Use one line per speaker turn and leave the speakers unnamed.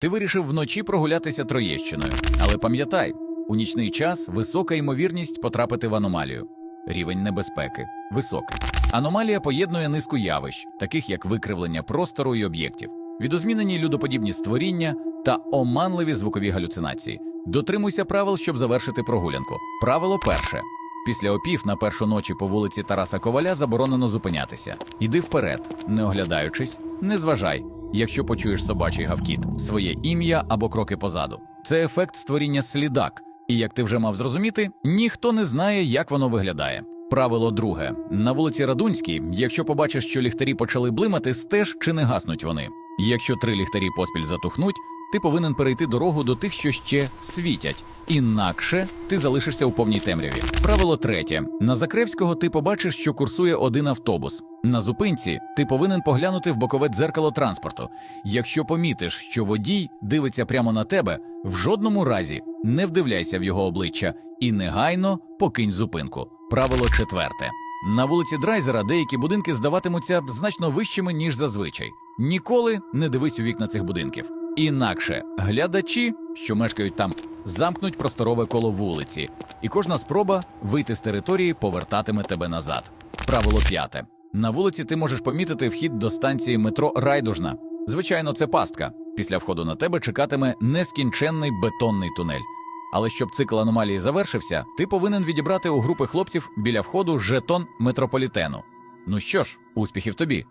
Ти вирішив вночі прогулятися Троєщиною. Але пам'ятай, у нічний час висока ймовірність потрапити в аномалію. Рівень небезпеки високий. Аномалія поєднує низку явищ, таких як викривлення простору і об'єктів, відозмінені людоподібні створіння та оманливі звукові галюцинації. Дотримуйся правил, щоб завершити прогулянку. Правило перше. Після опів на першу ночі по вулиці Тараса Коваля заборонено зупинятися. Йди вперед, не оглядаючись, не зважай, якщо почуєш собачий гавкіт, своє ім'я або кроки позаду. Це ефект створіння слідак, і як ти вже мав зрозуміти, ніхто не знає, як воно виглядає. Правило друге: на вулиці Радунській, якщо побачиш, що ліхтарі почали блимати, стеж чи не гаснуть вони. Якщо три ліхтарі поспіль затухнуть, ти повинен перейти дорогу до тих, що ще світять. Інакше ти залишишся у повній темряві. Правило третє: на Закревського ти побачиш, що курсує один автобус. На зупинці ти повинен поглянути в бокове дзеркало транспорту. Якщо помітиш, що водій дивиться прямо на тебе, в жодному разі не вдивляйся в його обличчя і негайно покинь зупинку. Правило четверте. На вулиці Драйзера деякі будинки здаватимуться значно вищими, ніж зазвичай. Ніколи не дивись у вікна цих будинків. Інакше глядачі, що мешкають там, замкнуть просторове коло вулиці, і кожна спроба вийти з території повертатиме тебе назад. Правило п'яте. На вулиці ти можеш помітити вхід до станції метро Райдужна. Звичайно, це пастка. Після входу на тебе чекатиме нескінченний бетонний тунель. Але щоб цикл аномалії завершився, ти повинен відібрати у групи хлопців біля входу жетон метрополітену. Ну що ж, успіхів тобі!